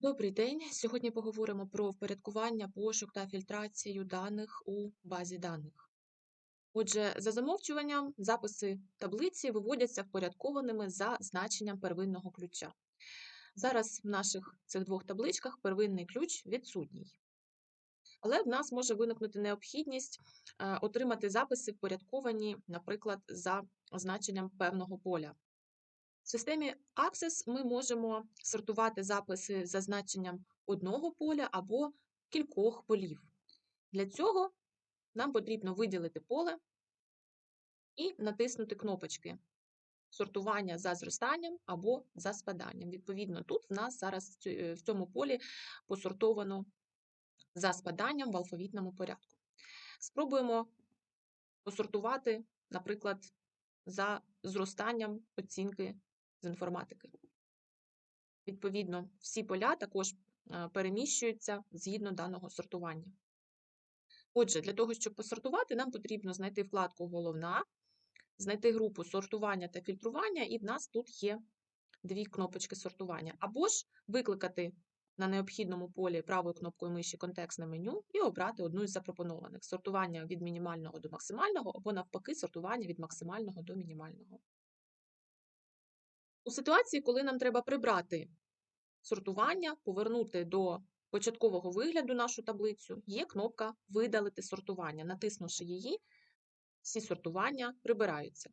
Добрий день. Сьогодні поговоримо про впорядкування, пошук та фільтрацію даних у базі даних. Отже, за замовчуванням, записи таблиці виводяться впорядкованими за значенням первинного ключа. Зараз в наших цих двох табличках первинний ключ відсутній. Але в нас може виникнути необхідність е, отримати записи впорядковані, наприклад, за значенням певного поля. В системі Access ми можемо сортувати записи за значенням одного поля або кількох полів. Для цього нам потрібно виділити поле і натиснути кнопочки сортування за зростанням або за спаданням. Відповідно, тут в нас зараз в цьому полі посортовано за спаданням в алфавітному порядку. Спробуємо посортувати, наприклад, за зростанням оцінки з інформатики. Відповідно, всі поля також е, переміщуються згідно даного сортування. Отже, для того, щоб посортувати, нам потрібно знайти вкладку Головна, знайти групу сортування та фільтрування, і в нас тут є дві кнопочки сортування. Або ж викликати на необхідному полі правою кнопкою миші контекстне меню і обрати одну із запропонованих сортування від мінімального до максимального, або навпаки, сортування від максимального до мінімального. У ситуації, коли нам треба прибрати сортування, повернути до початкового вигляду нашу таблицю, є кнопка Видалити сортування. Натиснувши її, всі сортування прибираються.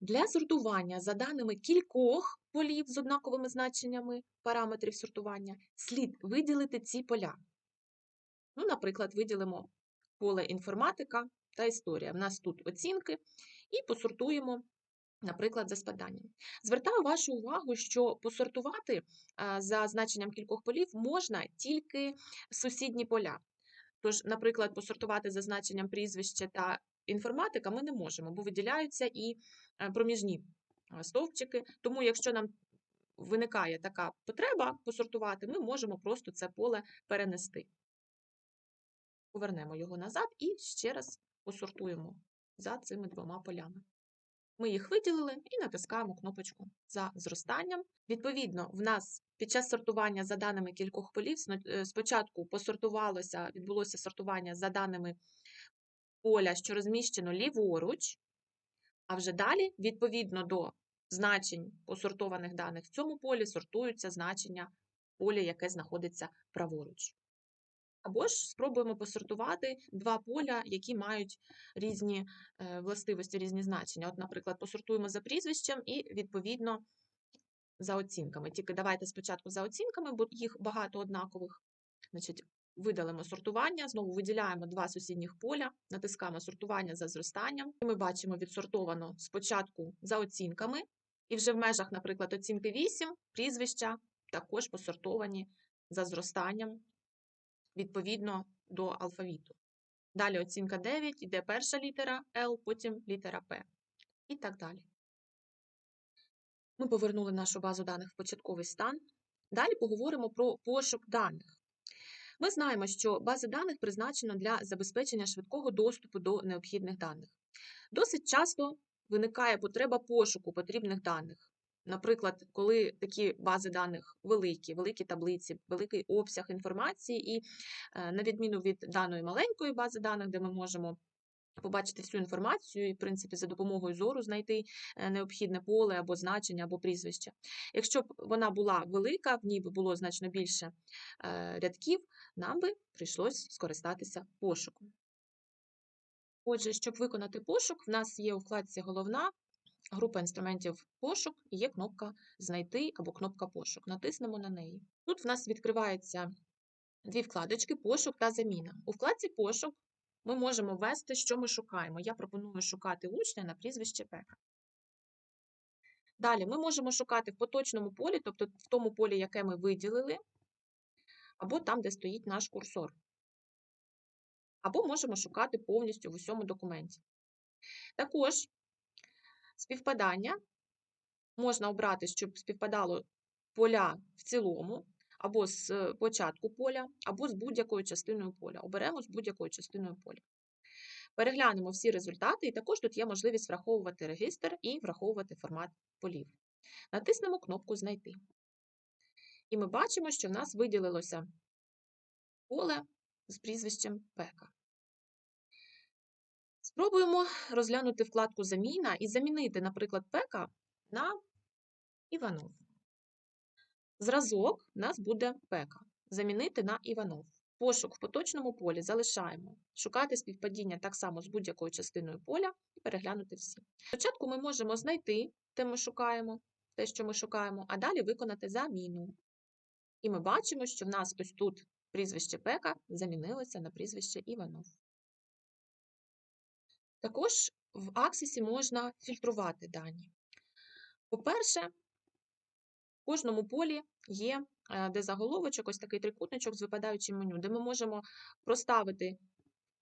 Для сортування за даними кількох полів з однаковими значеннями параметрів сортування слід виділити ці поля. Ну, Наприклад, виділимо поле інформатика та історія. У нас тут оцінки, і посортуємо Наприклад, за спаданням. Звертаю вашу увагу, що посортувати за значенням кількох полів можна тільки сусідні поля. Тож, наприклад, посортувати за значенням прізвища та інформатика ми не можемо, бо виділяються і е, проміжні стовпчики. Тому, якщо нам виникає така потреба посортувати, ми можемо просто це поле перенести. Повернемо його назад і ще раз посортуємо за цими двома полями. Ми їх виділили і натискаємо кнопочку за зростанням. Відповідно, в нас під час сортування за даними кількох полів е, спочатку посортувалося, відбулося сортування за даними поля, що розміщено ліворуч, а вже далі, відповідно до значень посортованих даних в цьому полі, сортуються значення поля, яке знаходиться праворуч. Або ж спробуємо посортувати два поля, які мають різні е, властивості, різні значення. От, наприклад, посортуємо за прізвищем і, відповідно, за оцінками. Тільки давайте спочатку за оцінками, бо їх багато однакових. Значить, Видалимо сортування, знову виділяємо два сусідніх поля, натискаємо сортування за зростанням. І ми бачимо відсортовано спочатку за оцінками, і вже в межах, наприклад, оцінки 8, прізвища також посортовані за зростанням відповідно до алфавіту. Далі оцінка 9, йде перша літера L, потім літера П. І так далі. Ми повернули нашу базу даних в початковий стан. Далі поговоримо про пошук даних. Ми знаємо, що база даних призначена для забезпечення швидкого доступу до необхідних даних. Досить часто виникає потреба пошуку потрібних даних. Наприклад, коли такі бази даних великі, великі таблиці, великий обсяг інформації, і е, на відміну від даної маленької бази даних, де ми можемо побачити всю інформацію і, в принципі, за допомогою зору знайти е, необхідне поле або значення, або прізвище. Якщо б вона була велика, в ній би було значно більше е, рядків, нам би прийшлось скористатися пошуком. Отже, щоб виконати пошук, в нас є у вкладці Головна група інструментів пошук і є кнопка Знайти або кнопка пошук. Натиснемо на неї. Тут в нас відкриваються дві вкладочки пошук та заміна. У вкладці пошук ми можемо ввести, що ми шукаємо. Я пропоную шукати учня на прізвище П. Далі ми можемо шукати в поточному полі, тобто в тому полі, яке ми виділили, або там, де стоїть наш курсор. Або можемо шукати повністю в усьому документі. Також Співпадання можна обрати, щоб співпадало поля в цілому, або з початку поля, або з будь-якою частиною поля. Оберемо з будь-якою частиною поля. Переглянемо всі результати, і також тут є можливість враховувати регістр і враховувати формат полів. Натиснемо кнопку Знайти. І ми бачимо, що в нас виділилося поле з прізвищем Пека. Спробуємо розглянути вкладку Заміна і замінити, наприклад, Пека на Іванов. Зразок в нас буде Пека. Замінити на Іванов. Пошук в поточному полі залишаємо. Шукати співпадіння так само з будь-якою частиною поля і переглянути всі. Спочатку ми можемо знайти, те ми шукаємо, те, що ми шукаємо, а далі виконати заміну. І ми бачимо, що в нас ось тут прізвище Пека замінилося на прізвище Іванов. Також в Аксісі можна фільтрувати дані. По-перше, в кожному полі є е, де заголовочок, ось такий трикутничок з випадаючим меню, де ми можемо проставити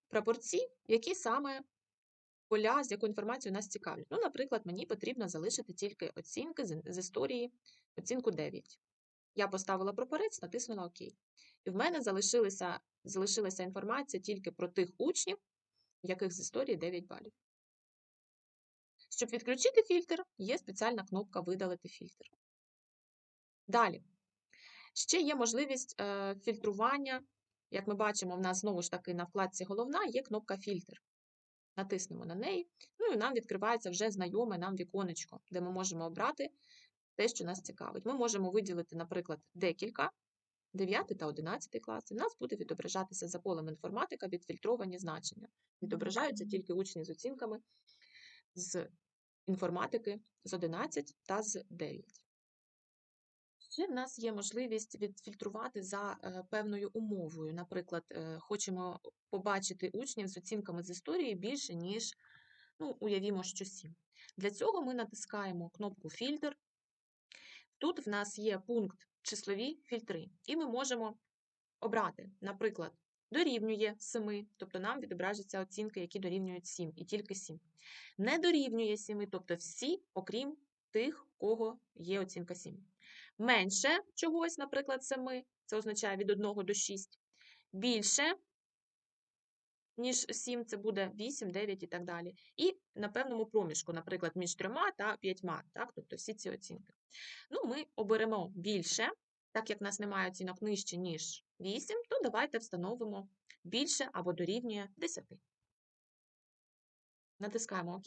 прапорці, які саме поля, з якою інформацією нас цікавлять. Ну, наприклад, мені потрібно залишити тільки оцінки з, історії, оцінку 9. Я поставила прапорець, натиснула ОК. І в мене залишилася, залишилася інформація тільки про тих учнів, яких з історії 9 балів. Щоб відключити фільтр, є спеціальна кнопка Видалити фільтр. Далі. Ще є можливість е, фільтрування. Як ми бачимо, в нас знову ж таки на вкладці Головна є кнопка Фільтр. Натиснемо на неї, ну і нам відкривається вже знайоме нам віконечко, де ми можемо обрати те, що нас цікавить. Ми можемо виділити, наприклад, декілька 9 та 11 класи. В нас буде відображатися за полем інформатика відфільтровані значення. Відображаються тільки учні з оцінками з інформатики з 11 та з 9. Ще в нас є можливість відфільтрувати за е, певною умовою. Наприклад, е, хочемо побачити учнів з оцінками з історії більше, ніж, ну, уявімо, що 7. Для цього ми натискаємо кнопку Фільтр. Тут в нас є пункт числові фільтри, і ми можемо обрати, наприклад, дорівнює 7, тобто нам відображаться оцінки, які дорівнюють 7, і тільки 7. Не дорівнює 7, тобто всі, окрім тих, кого є оцінка 7. Менше чогось, наприклад, 7, це означає від 1 до 6. Більше, ніж 7, це буде 8, 9 і так далі. І на певному проміжку, наприклад, між 3 та 5, так, тобто всі ці оцінки. Ну, Ми оберемо більше, так як в нас немає оцінок нижче, ніж 8, то давайте встановимо більше або дорівнює 10. Натискаємо ОК.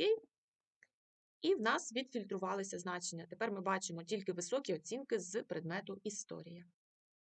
І в нас відфільтрувалися значення. Тепер ми бачимо тільки високі оцінки з предмету історія.